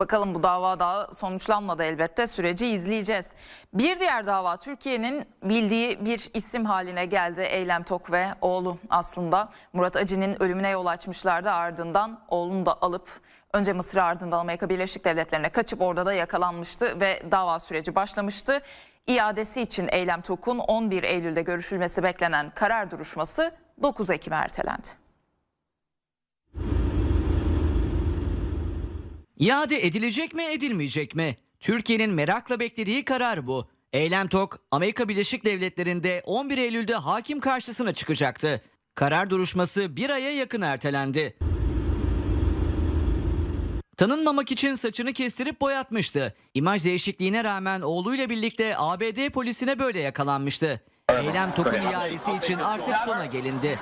Bakalım bu dava daha sonuçlanmadı elbette süreci izleyeceğiz. Bir diğer dava Türkiye'nin bildiği bir isim haline geldi Eylem Tok ve oğlu aslında. Murat Acı'nın ölümüne yol açmışlardı ardından oğlunu da alıp önce Mısır ardından Amerika Birleşik Devletleri'ne kaçıp orada da yakalanmıştı ve dava süreci başlamıştı. İadesi için Eylem Tok'un 11 Eylül'de görüşülmesi beklenen karar duruşması 9 Ekim'e ertelendi. İade edilecek mi edilmeyecek mi? Türkiye'nin merakla beklediği karar bu. Eylem Tok, Amerika Birleşik Devletleri'nde 11 Eylül'de hakim karşısına çıkacaktı. Karar duruşması bir aya yakın ertelendi. Tanınmamak için saçını kestirip boyatmıştı. İmaj değişikliğine rağmen oğluyla birlikte ABD polisine böyle yakalanmıştı. Eylem Tok'un iadesi için artık sona gelindi.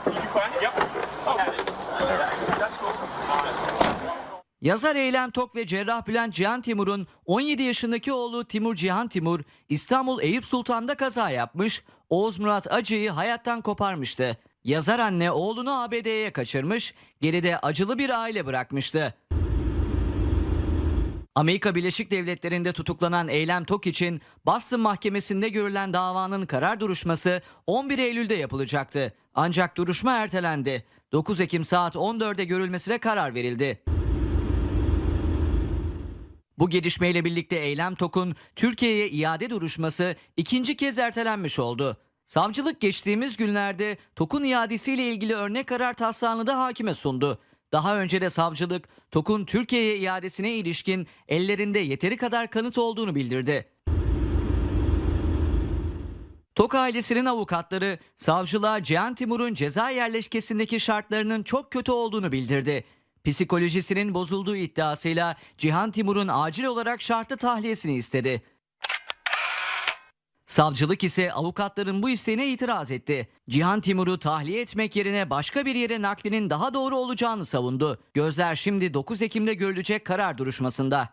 Yazar Eylem Tok ve cerrah Bülent Cihan Timur'un 17 yaşındaki oğlu Timur Cihan Timur İstanbul Eyüp Sultan'da kaza yapmış, Oğuz Murat Acı'yı hayattan koparmıştı. Yazar anne oğlunu ABD'ye kaçırmış, geride acılı bir aile bırakmıştı. Amerika Birleşik Devletleri'nde tutuklanan Eylem Tok için Boston Mahkemesi'nde görülen davanın karar duruşması 11 Eylül'de yapılacaktı. Ancak duruşma ertelendi. 9 Ekim saat 14'e görülmesine karar verildi. Bu gelişmeyle birlikte Eylem Tok'un Türkiye'ye iade duruşması ikinci kez ertelenmiş oldu. Savcılık geçtiğimiz günlerde Tok'un iadesiyle ilgili örnek karar taslağını da hakime sundu. Daha önce de savcılık Tok'un Türkiye'ye iadesine ilişkin ellerinde yeteri kadar kanıt olduğunu bildirdi. Tok ailesinin avukatları savcılığa Cihan Timur'un ceza yerleşkesindeki şartlarının çok kötü olduğunu bildirdi. Psikolojisinin bozulduğu iddiasıyla Cihan Timur'un acil olarak şartlı tahliyesini istedi. Savcılık ise avukatların bu isteğine itiraz etti. Cihan Timur'u tahliye etmek yerine başka bir yere naklinin daha doğru olacağını savundu. Gözler şimdi 9 Ekim'de görülecek karar duruşmasında.